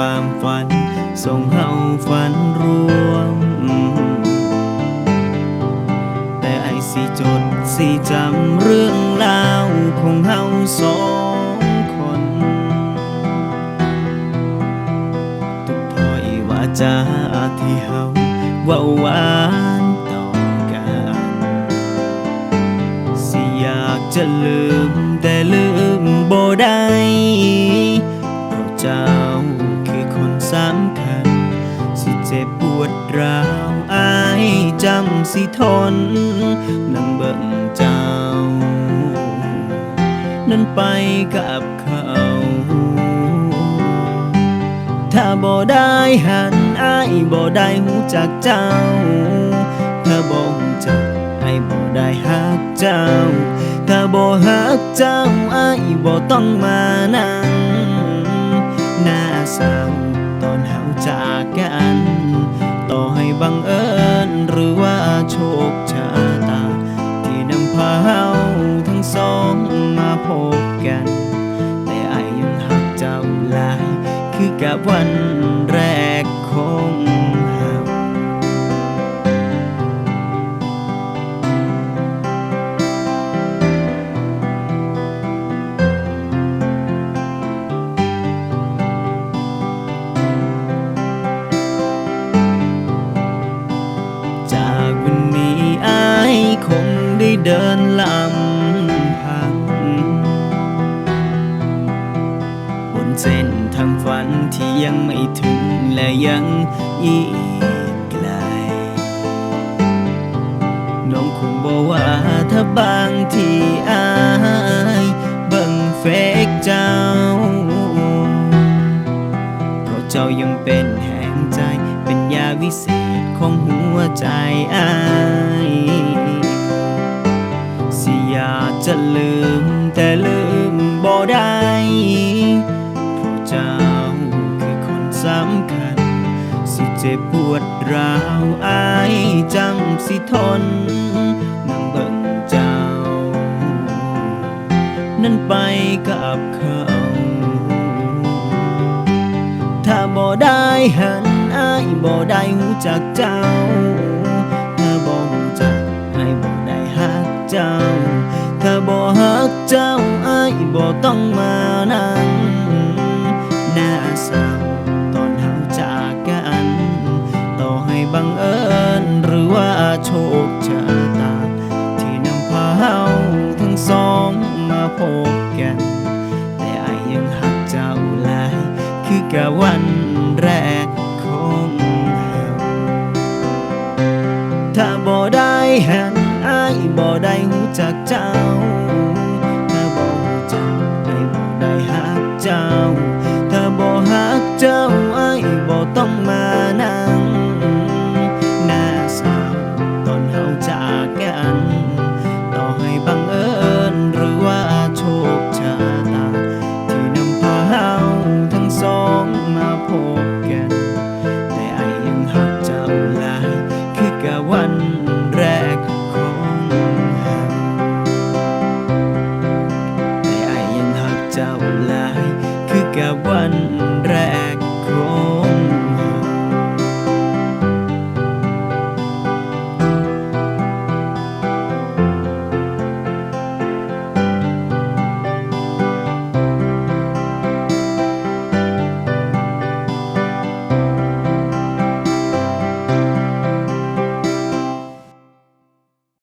ความฝัน ส่งเฮาฝันรวม แต่ไอสิจดสิจำเรื่องราวของเฮาสองคน ทุกถ้อยวาจาที่เฮาว้าหวานต่อกัน สิอยากจะลืมแต่ล จำสิทนนั่งเบิ่งเจ้า นั้นไปกับเขา ถ้าบ่ได้หันอายบ่ได้หูจักเจ้า ถ้าบ่หูจักอายบ่ได้ฮักเจ้า ถ้าบ่ฮักเจ้าอายบ่ต้องมานั่งหน้าเศร้าตอนเฮาจากกัน ต่อให้บังเอิญ โชคชะตา ที่นำพาเฮาทั้งสองมาพบกัน แต่อายยังหักเจ้าหลาย คือกับวัน คงได้เดินลำพังบนเส้นทางฝันที่ยังไม่ถึงและยังอีกไกล น้องคงบอกว่าถ้าบางที่อายบิ่งเฟกเจ้า เพราะเจ้ายังเป็นแห่งใจเป็นยาวิเศษของหัวใจอาย สิอยากจะลืมแต่ลืมบ่ได้เพราะเจ้าคือคนสำคัญ สิเจ็บปวดร้าวอายจำสิทนนั่งเบิ่งเจ้า นั้นไปกับเขาถ้าบ่ได้หันอายบ่ได้หูจักเจ้า เจ้าอายบ่ต้องมานั่งหน้าเศร้าตอนเฮาจากกัน ต่อให้บังเอิญหรือว่าโชคชะตา ที่นำพาเฮาทั้งสองมาพบกัน แต่อายยังหักเจ้าหลาย คือกับวันแรกของเฮาถ้าบ่ได้หันอายบ่ได้หูจักเจ้า บ่ต้องมานั่งหน้าเศร้าตอนเฮาจากกัน ต่อให้บังเอิญหรือว่าโชคชะตา ที่นำพาเฮาทั้งสองมาพบกัน แต่ไอยังหักเจ้าลายคือกับวันแรกของเฮาแต่ไอยังหักเจ้าลายคือกับวัน